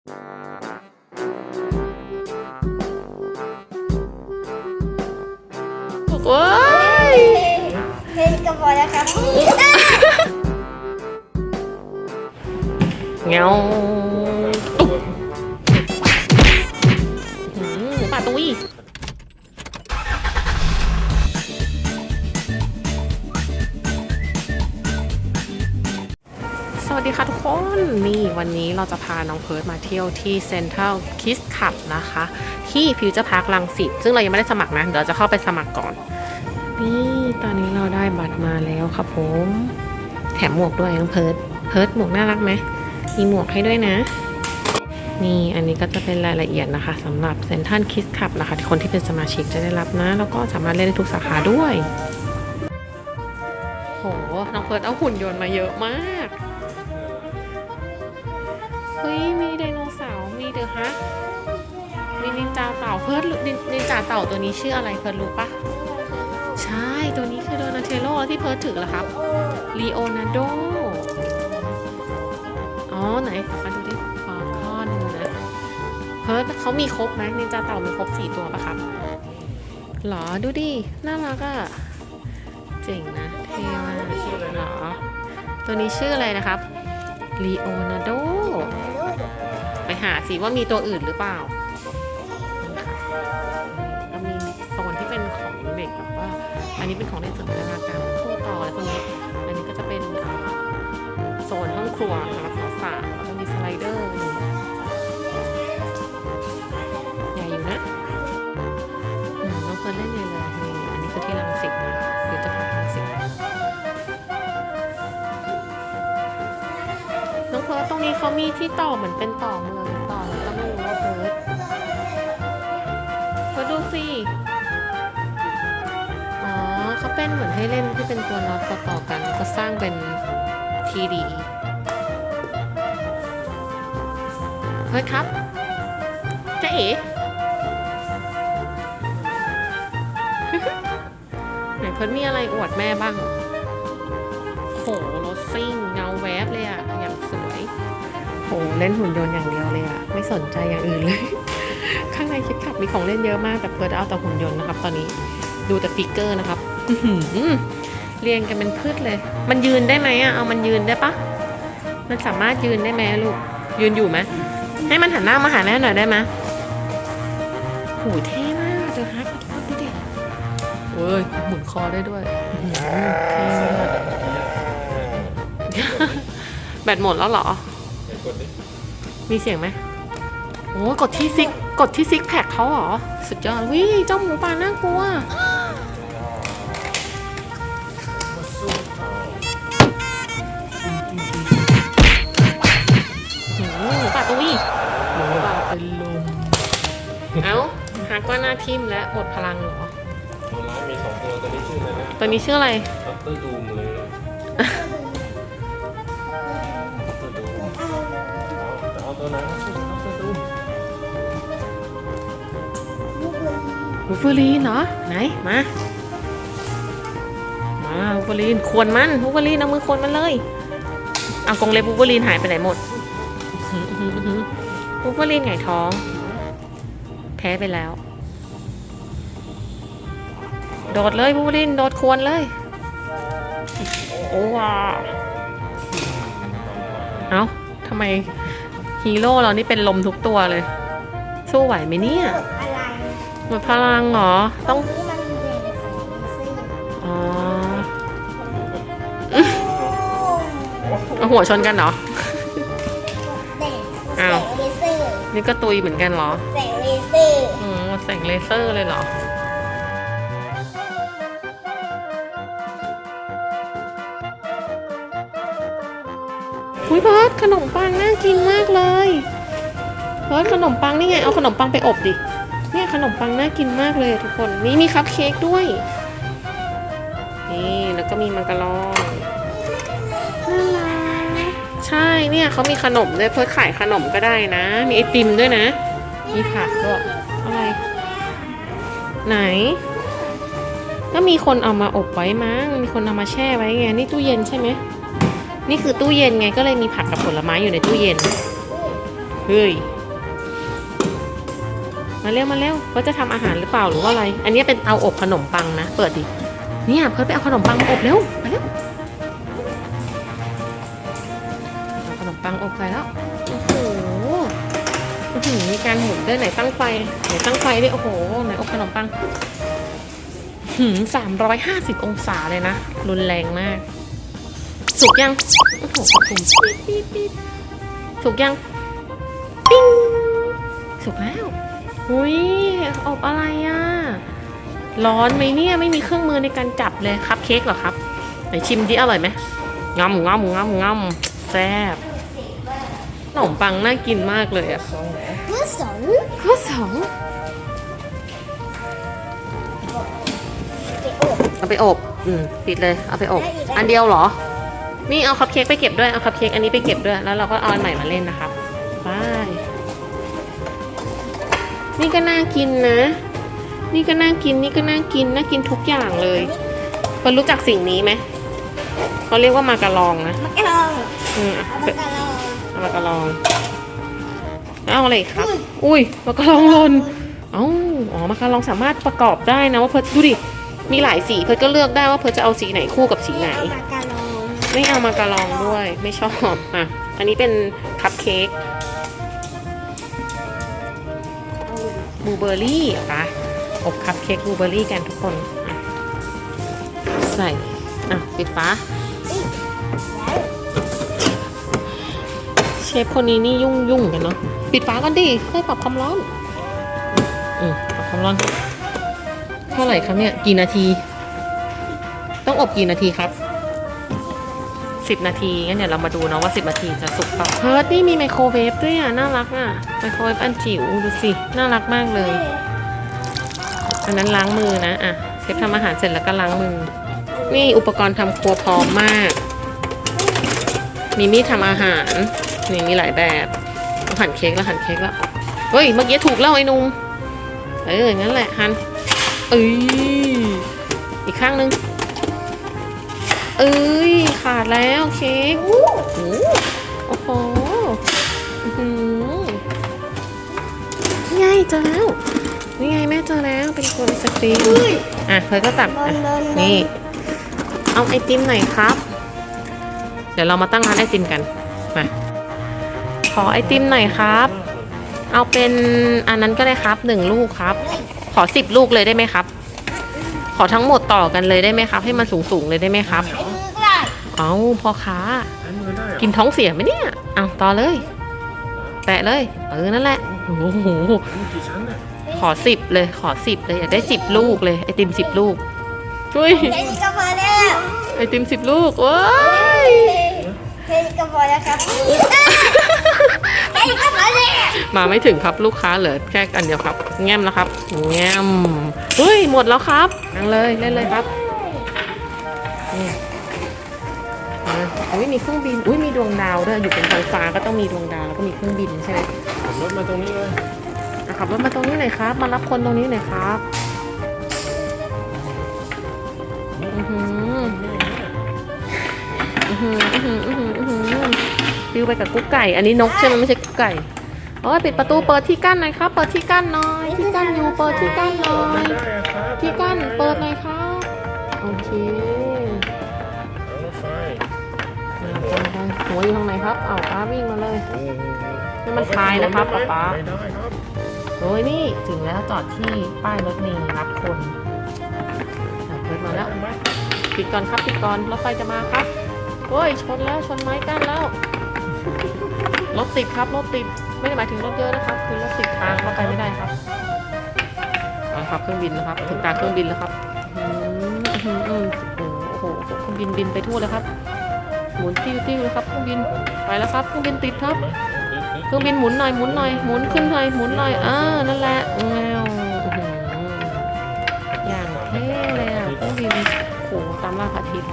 โอ้ยเล่นกระบอกแล้วครับ เงา วัสดีค่ะทุกคนนี่วันนี้เราจะพาน้องเพิร์ดมาเที่ยวที่เซ็นทรัลคิสคับนะคะ ที่ฟิวเจอร์พาร์คลังสิตซึ่งเรายังไม่ได้สมัครนะ เดี๋ยวจะเข้าไปสมัครก่อน นี่ตอนนี้เราได้บัตรมาแล้วครับผม แถมหมวกด้วยน้องเพิร์ดเพิร์ดหมวกน่ารักไหมมีหมวกให้ด้วยนะ นี่อันนี้ก็จะเป็นรายละเอียดนะคะสำหรับเซ็นทันคิสคับนะคะที่คนที่เป็นสมาชิกจะได้รับนะ แล้วก็สามารถเล่นได้ทุกสาขาด้วยโหน้องเพิร์ดเอาหุ่นยนต์มาเยอะมาก เฮ้ยมีไดโนเสาร์มีเดอะฮักมีนินจาเต่าเพิร์ดนินจาเต่าตัวนี้ชื่ออะไรเพิร์ดรู้ปะใช่ตัวนี้คือโดนาเทโลที่เพิร์ดถือเหรอครับลีโอนาร์โดอ๋อไหนมาดูดิฟอลคอนนะเพิร์ดเขามีครบไหมนินจาเต่ามีครบสี่ตัวปะครับหรอดูดิน่ารักอะเจ๋งนะเท่มากหรอตัวนี้ชื่ออะไรนะครับลีโอนาร์โด หาสิว่ามีตัวอื่นหรือเปล่าก็มีโซนที่เป็นของเด็กแบบว่า อันนี้เป็นของเล่นเสริมพัฒนาการตู้ต่ออะไรพวกนี้ อันนี้ก็จะเป็นโซนห้องครัวสำหรับสาวๆแล้วก็มีสไลเดอร์ ตรงนี้เขามีที่ต่อเหมือนเป็นต่อเมืองต่อแล้วก็ไม่รู้ว่าเิร์สเฟิร์สดูสิ อ๋อเขาเป็นเหมือนให้เล่นที่เป็นตัวน็อตต่อๆกันแล้วก็สร้างเป็นทีดีเฮ้ยครับเจ๊เอ๋ไหนเพิ่นมีอะไรอวดแม่บ้าง โห โหเล่นหุ่นยนต์อย่างเดียวเลยอะไม่สนใจอย่างอื่นเลย ข้างในคิดขับมีของเล่นเยอะมากแต่เพิร์ดเอาแต่หุ่นยนต์นะครับ ตอนนี้ดูแต่ฟิกเกอร์นะครับเรียงกันเป็นพืชเลย มันยืนได้ไหมอะเอามันยืนได้ปะมันสามารถยืนได้ไหมลูกยืนอยู่ไหมให้มันหันหน้ามาหาแม่หน่อยได้ไหมโหเท่มากเจอฮักดูดิเว้ยหมุนคอได้ด้วยเท่มากแบตหมดแล้วเหรอ มีเสียงไหมโอ้กดที่ซิกกดที่ซิกแพคเขาเหรอ สุดยอดวิเจ้าหมูป่าน่ากลัวหมูป่าตุ้ยหมูป่าเป็นลมเอ้าฮักว่าหน้าทิมและหมดพลังเหรอตัวร้ายมีสองตัวตัวนี้ชื่ออะไรนะตัวนี้ชื่ออะไรด็อกเตอร์ดูมเลย แต่เอาตัวนั้นชื่อด็อกเตอร์ดูมวูฟเฟอรีนเหรอไหนมามาวูฟเฟอรีนควรมันวูฟเฟอรีนเอามือควรมันเลยเอากรงเล็บวูฟเฟอรีนหายไปไหนหมดวูฟเฟอรีนไงท้อง แพ้ไปแล้ว โดดเลยวูฟเฟอรีนโดดควรเลยโอ้ว้าเอ้าทำไม ฮีโร่เรานี่เป็นลมทุกตัวเลย สู้ไหวไหมเนี่ยอะไรหมดพลังเหรอ ต้องนี่มันเด่นสีซี่อ๋อเอาหัวชนกันเหรอ เด่นอ้าวแสงเลเซอร์นี่ก็ตุยเหมือนกันเหรอแสงเลเซอร์อืมแสงเลเซอร์เลยเหรอ อุ้ยเพิร์ดขนมปังน่ากินมากเลยเพิร์ดขนมปังนี่ไงเอาขนมปังไปอบดิเนี่ยขนมปังน่ากินมากเลยทุกคนนี่มีคัพเค้กด้วยนี่แล้วก็มีมังกรลองน่ารักใช่เนี่ยเขามีขนมด้วยเพิร์ดขายขนมก็ได้นะ มีไอติมด้วยนะ มีผักด้วยอะไรไหนก็มีคนเอามาอบไว้มั้งมีคนเอามาแช่ไว้ไงนี่ตู้เย็นใช่ไหม นี่คือตู้เย็นไงก็เลยมีผักกับผลไม้อยู่ในตู้เย็น เฮ้ย มาเร็วมาเร็วเขาจะทำอาหารหรือเปล่าหรือว่าอะไร อันนี้เป็นเตาอบขนมปังนะ เปิดดิ เนี่ยเพิร์ดไปเอาขนมปังมาอบเร็ว มาเร็วขนมปังอบใส่แล้ว โอ้โหอื้อหือมีการหมุนด้วยไหนตั้งไฟไหนตั้งไฟด้วยโอ้โหไหนอบขนมปังหืมสามร้อยห้าสิบองศาเลยนะ รุนแรงมาก สุกยังโอ้โหปุ่มปี๊ดปี๊ดปี๊ดสุกยังปิ้งสุกแล้วอุ้ยอบอะไรอะร้อนไหมเนี่ยไม่มีเครื่องมือในการจับเลยคัพเค้กเหรอครับไหนชิมดิอร่อยไหมงำงำงำงำแซ่บขนมปังน่ากินมากเลยอะเมื่อสองข้อสองไปอบเอาไปอบ อืมปิดเลย เอาไปอบได้อีกได้อันเดียวเหรอ นี่เอาคัพเค้กไปเก็บด้วย เอาคัพเค้กอันนี้ไปเก็บด้วย แล้วเราก็เอาอันใหม่มาเล่นนะครับไปนี่ก็น่ากินนะ นี่ก็น่ากิน นี่ก็น่ากิน น่ากินทุกอย่างเลยเปิ้ลรู้จักสิ่งนี้ไหม เขาเรียกว่ามาการองนะ มะกะลองอืมอะเอาไปมะกะลองเอามาการองเอาอะไรอีกครับ อุ้ยมาการองหล่นเอ้าอ๋อมาการองสามารถประกอบได้นะว่าเพิร์ดดูดิ มีหลายสีเพิร์ดก็เลือกได้ว่าเพิร์ดจะเอาสีไหนคู่กับสีไหน เอามะกะลอง ไม่เอามาการองด้วย ไม่ชอบอะ อันนี้เป็นคัพเค้กบูเบอร์รี่เหรอคะอบคัพเค้กบูเบอร์รี่กันทุกคน ใส่ อะ ปิดฟ้า เชฟคนนี้นี่ยุ่งยุ่งกันเนาะ ปิดฝาก่อนดิค่อยปรับความร้อน อืมปรับความร้อน เท่าไหร่ครับเนี่ย กี่นาที ต้องอบกี่นาทีครับ สิบนาทีงั้นเดี๋ยวเรามาดูเนาะว่าสิบนาทีจะสุกเปล่าเฮ้ยนี่มีไมโครเวฟด้วยอะน่ารักอะไมโครเวฟอันจิ๋วดูสิน่ารักมากเลย อันนั้นล้างมือนะอะเชฟทำอาหารเสร็จแล้วก็ล้างมือ นี่อุปกรณ์ทำครัวพร้อมมาก มีมีดทำอาหารนี่มีหลายแบบหั่นเค้กแล้วหั่นเค้กแล้วเฮ้ยเมื่อกี้ถูกแล้วไอ้นุ่มเอออย่างนั้นแหละหั่นเอ้ยอีกข้างหนึง เอ้ยขาดแล้วเค้กโอ้โหอื้อหือนี่ไงเจอแล้วนี่ไงแม่เจอแล้วเป็นคนไอศครีมอะเธอก็ตักโดอะนโดนนี่ เอาไอติมหน่อยครับ เดี๋ยวเรามาตั้งร้านไอติมกันมาขอไอติมหน่อยครับ เอาเป็นอันนั้นก็ได้ครับหนึ่งลูกครับ ขอสิบลูกเลยได้ไหมครับ ขอทั้งหมดต่อกันเลยได้ไหมครับ ให้มันสูงๆเลยได้ไหมครับมือก็ได้ เอาพอค้า ใช้มือได้เหรอกินท้องเสียไหมเนี่ย เอาต่อเลย แตะเลย เออ นั่นแหละ โอ้โห มีกี่ชั้นเนี่ยขอสิบเลย ขอสิบเลย อยากได้สิบลูกเลย ไอติมสิบลูกอุ้ย แค่นี้ก็พอแล้วไอติมสิบลูกว้ายแค่นี้ก็พอแล้วครับแค่นี้ก็พอแล้วมาไม่ถึงครับลูกค้าเหลือแค่อันเดียวครับ แง้มแล้วครับ แง้มเฮ้ย หมดแล้วครับนั่งเลย เล่นเลยครับ อะอุ้ยมีเครื่องบิน อุ้ยมีดวงดาวด้วยอยู่บนท้องฟ้าก็ต้องมีดวงดาวแล้วก็มีเครื่องบินใช่ไหมขับรถมาตรงนี้เลยอะขับรถมาตรงนี้หน่อยครับ มารับคนตรงนี้หน่อยครับอือหืออือหืออือหืออือหืออือหือปิวไปกับกุ๊กไก่ อันนี้นกใช่ไหมไม่ใช่กุ๊กไก่โอ้ยปิดประตูเปิดที่กั้นหน่อยครับ เปิดที่กั้นหน่อย ที่กั้นอยู่เปิดที่กั้นหน่อไม่ยได้อะครับที่กั้นเปิดหน่อยครับโอเค หัวอยู่ทางไหนครับ เอาป้าวิ่งมาเลยโอ้โหให้มันทายนะครับป๊าป๊าไม่ได้ครับโอ้ยนี่ถึงแล้วจอดที่ป้ายรถเมล์รับคนอะเปิดมาแล้วได้ไหมปิดก่อนครับปิดก่อนรถไฟจะมาครับโอ้ยชนแล้วชนไม้กั้นแล้วรถติดครับรถติดไม่ได้หมายถึงรถเยอะนะครับ คือรถติดทางเข้าไปไม่ได้ครับเอาครับเครื่องบินแล้วครับ ถึงตาเครื่องบินแล้วครับอืมอืมอืมโอ้โหเครื่องบินบินไปทั่วเลยครับ หมุนติ้วติ้วเลยครับเครื่องบินไปแล้วครับเครื่องบินติดครับเครื่องบินหมุนหน่อยหมุนหน่อยหมุนขึ้นหน่อยหมุนหน่อยอ่านั่นแหละแมวอื้อหืออย่างเท่เลยอะเครื่องบินโอ้โหตามล่าพระอาทิตย์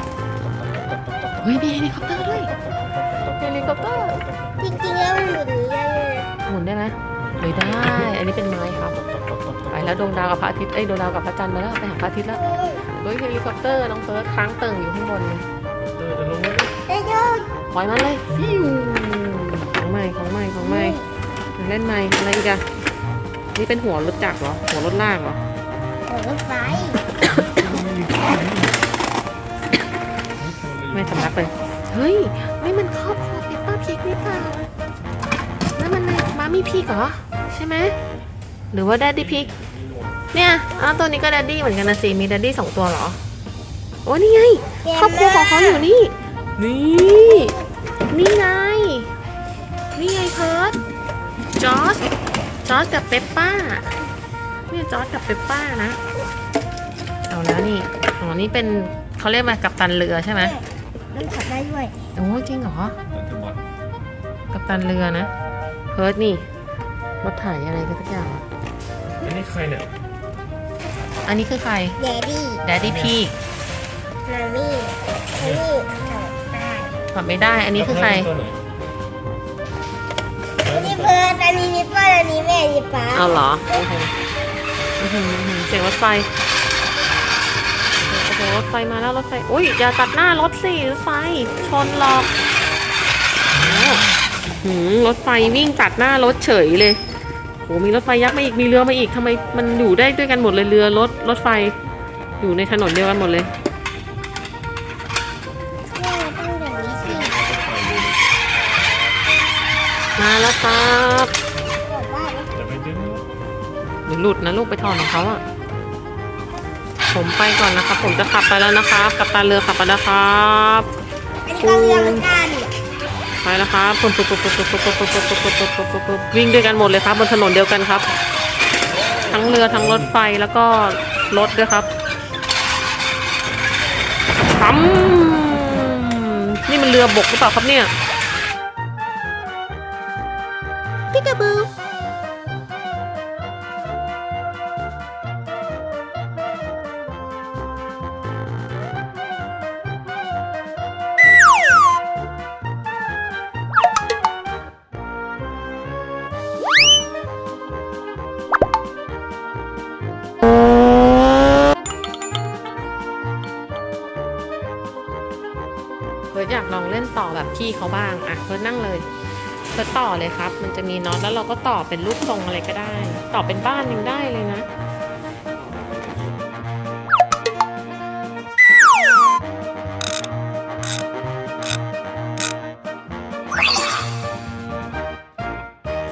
เฮ้ยมีเฮลิคอปเตอร์ด้วยเฮลิคอปเตอร์จริงๆแล้วมันหมุนอย่างนี้ได้เลยหมุนได้ไหมไม่ได้ อันนี้เป็นไม้ครับไปแล้วดวงดาวกับพระอาทิตย์เอ้ยดวงดาวกับพระจันทร์มาแล้วไปหาพระอาทิตย์แล้วเฮ้ยเฮลิคอปเตอร์น้องเฟิร์สค้างเติ่งอยู่ข้างบนเลย ล่อยมันเลยฟิวของใหม่ของใหม่ของใหม่เล่นไหมอะไรอีกอะนี่เป็นหัวรถจักรเหรอ หัวรถลากเหรอ หัวรถไฟไม่สำลักเลย เฮ้ย ไม่มันครอบครัวเปปป้าพิกนี่เปล่านั่นมันอะไรมามีพิกเหรอ ใช่ไหม หรือว่าแดดดี้พิกเนี่ยอ้าวตัวนี้ก็แดดดี้เหมือนกันนะสิ มีแดดดี้สองตัวเหรอ โอ้นี่ไง ครอบครัวของเขาอยู่นี่ นี่ นี่ไง นี่ไงเพิร์ดจอร์จจอร์จกับเปปป้าเนี่ยจอร์จกับเปปป้านะ เอาแล้วนี่ อ๋อ นี่เป็นเขาเรียกมากับตันเรือใช่ไหมมันขับได้ด้วย โอ้จริงเหรอปัจจุบันกับตันเรือนะ เพิร์ดนี่รถถ่ายอะไรกันสักอย่างอันนี้ใครเนี่ย อันนี้คือใครแดดดี้ แดดดี้พีกนามี่นามี่ ขับได้ขับไม่ได้ อันนี้คือใคร ตัวไหนอันนี้เพิร์ดอันนี้นิปเปอร์อันนี้แม่อันนี้ป๊าเอาเหรอโอ้โหอื้อหืออื้อหือเสียงรถไฟ โอ้โห รถไฟมาแล้วรถไฟ อุ้ยอย่าตัดหน้ารถสิรถไฟ ชนหรอกโอ้หืมรถไฟวิ่งตัดหน้ารถเฉยเลยโหมีรถไฟยักษ์มาอีก มีเรือมาอีกทำไมมันอยู่ได้ด้วยกันหมดเลย เรือ รถ รถไฟ อยู่ในถนนเดียวกันหมดเลย มาแล้วครับบอกว่าจะไปดึงหรือหลุดนะลูกไปถอนของเขาอะผมไปก่อนนะครับ ผมจะขับไปแล้วนะครับ กับตาเรือขับไปแล้วครับอันนี้ก็เรือเหมือนกันไปแล้วครับปุ๊บปุ๊บปุ๊บปุ๊บปุ๊บปุ๊บปุ๊บปุ๊บปุ๊บปุ๊บปุ๊บปุ๊บปุ๊บวิ่งด้วยกันหมดเลยครับบนถนนเดียวกันครับ ทั้งเรือทั้งรถไฟแล้วก็รถด้วยครับปั๊มนี่มันเรือบกหรือเปล่าครับเนี่ย ลองเล่นต่อแบบพี่เขาบ้างอะเพิร์นั่งเลยเพิร์ต่อเลยครับ มันจะมีน็อตแล้วเราก็ต่อเป็นรูปทรงอะไรก็ได้ ต่อเป็นบ้านยังได้เลยนะ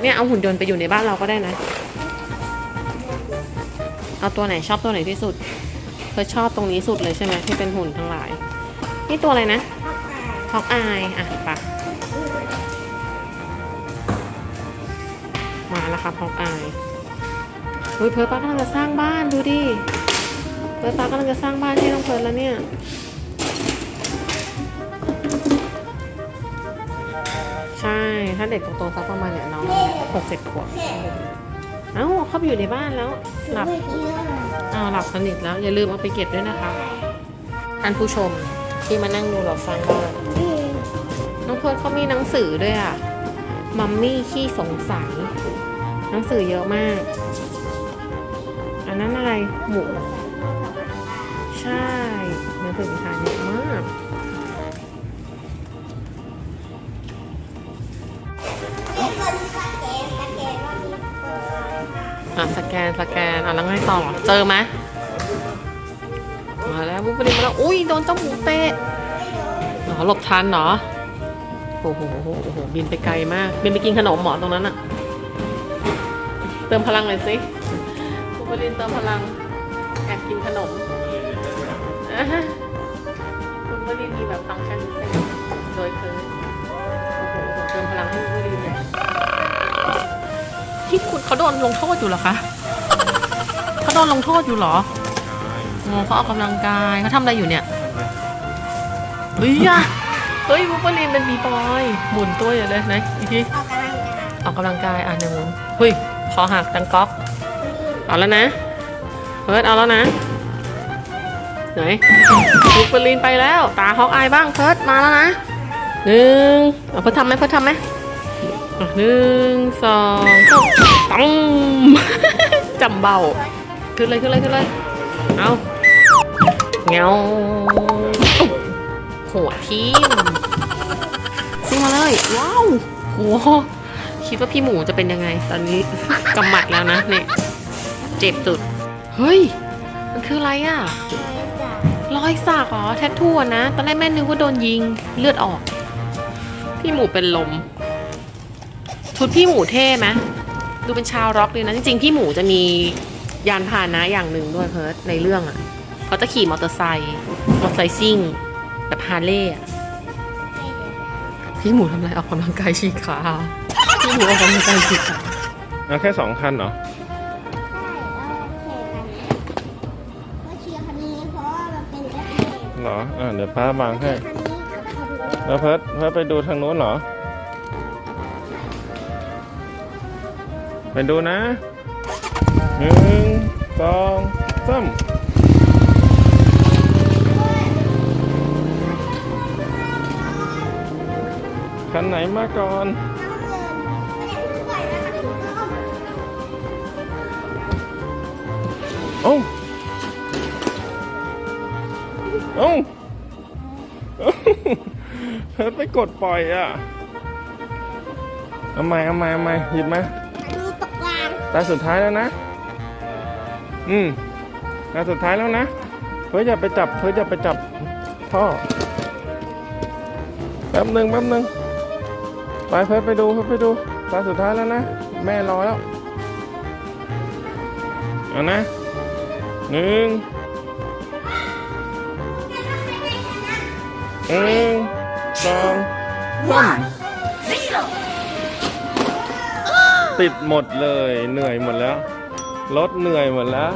เนี่ยเอาหุ่นยนต์ไปอยู่ในบ้านเราก็ได้นะ เอาตัวไหนชอบตัวไหนที่สุดเพิร์ดชอบตรงนี้สุดเลยใช่ไหมที่เป็นหุ่นทั้งหลาย นี่ตัวอะไรนะ อกอายอะปะมาแล้วครับฮอกอายเฮ้ยเพิร์ป้ากำลังจะสร้างบ้านดูดิเพิร์ป้ากำลังจะสร้างบ้านให้น้องเพิร์ลแล้วเนี่ยใช่ถ้าเด็กโตๆสักประมาณเนี่ยน้องหกเจ็ดขวบเอ้าเข้าไปอยู่ในบ้านแล้วหลับอ้าวหลับสนิทแล้วอย่าลืมเอาไปเก็บด้วยนะคะท่านผู้ชมที่มานั่งดูเราสร้างบ้าน น้องเขามีหนังสือด้วยอะ มัมมี่ขี้สงสัย หนังสือเยอะมาก อันนั้นอะไร หมู ใช่หนังสือนิทานเยอะมากนี่คนสแกนสแกนเอะสแกนสแกนอะแล้วไงต่อ เจอไหมมาแล้วมุกปริมาแล้ว อุ้ยโดนเจ้าหมูเตะอ๋อหลบทันเหรอ อ้โหโอ้โหโอ้โหบินไปไกลมาก บินไปกินขนมหมอตรงนั้นอะเติมพลังหน่อยสิมุกปรินเติมพลังแอบกินขนมคุณวรินมีแบบฟังก์ชันพิเศษโดยคือโอ้โหเติมพลังให้คุณวรินเนี่ยที่คุณเขาโดนลงโทษอยู่เหรอคะเขาโดนลงโทษอยู่เหรอโอ้เขาออกกำลังกายเขาทำอะไรอยู่เนี่ยเฮ้ยอะ เฮ้ยบุฟเฟอรีนเป็นบีบอยหมุนตัวอยู่เลยไหนอีกทีออกกำลังกายออกกำลังกายอะในหมุนเฮ้ยคอหักดังก๊อกเอาแล้วนะเพิร์ดเอาแล้วนะไหนบุฟเฟอรีนไปแล้ว ตาฮอกอายบ้างเพิร์ดมาแล้วนะหนึ่งเอาเพิร์ดทำไหมเพิร์ดทำไหมหนึ่งสองตั้งจำเบาขึ้นเลยขึ้นเลยขึ้นเลยเอาเงา หัวทิ่มขึ้นมาเลย ว้าวโอ้โหคิดว่าพี่หมูจะเป็นยังไง ตอนนี้ กำหมัดแล้วนะเนี่ยเจ็บสุด เฮ้ย มันคืออะไรอะ่ะ รอยสักเหรอ แทททูอะนะ ตอนแรกแม่นึกว่าโดนยิงเลือดออก พี่หมูเป็นลม ชุดพี่หมูเท่ไหมดูเป็นชาวร็อกเลยนะ จริงๆ พี่หมูจะมียานพาหนะอย่างหนึ่งด้วยเพิร์ดในเรื่องอะ่ะ เขาจะขี่มอเตอร์ไซค์มอเตอร์ไซค์ซิ่ง แบบฮาร์เลย์อะพี่หมูทำอะไรออกกำลังกายฉีกขาพี่หมูออกกำลังกายฉีกขาเอาแค่สองคันเหรอก็เชียร์คันนี้เพราะว่ามันเป็นแอปเปิลเหรออ่าเดี๋ยวป้าวางให้คันนี้กับคันนี้แล้วเพิร์ดเพิร์ดไปดูทางนู้นเหรอ ไปดูนะหนึ่งสองสาม คันไหนมาก่อนเอ้าเอ้าเอ้าเพิร์ดไปกดปล่อยอะเอาใหม่เอาใหม่เอาใหม่หยิบมาคันนี้ตกกลางตาสุดท้ายแล้วนะ อืมตาสุดท้ายแล้วนะ เพื่ออย่าไปจับ เพื่ออย่าไปจับท่อแป๊บหนึ่งแป๊บหนึ่งไป เพื่อไปดูเพื่อไปดูตาสุดท้ายแล้วนะ แม่รอแล้วเอานะหนึ่งหนึ่งสองสามติดหมดเลยเหนื่อยหมดแล้วรถเหนื่อยหมดแล้ว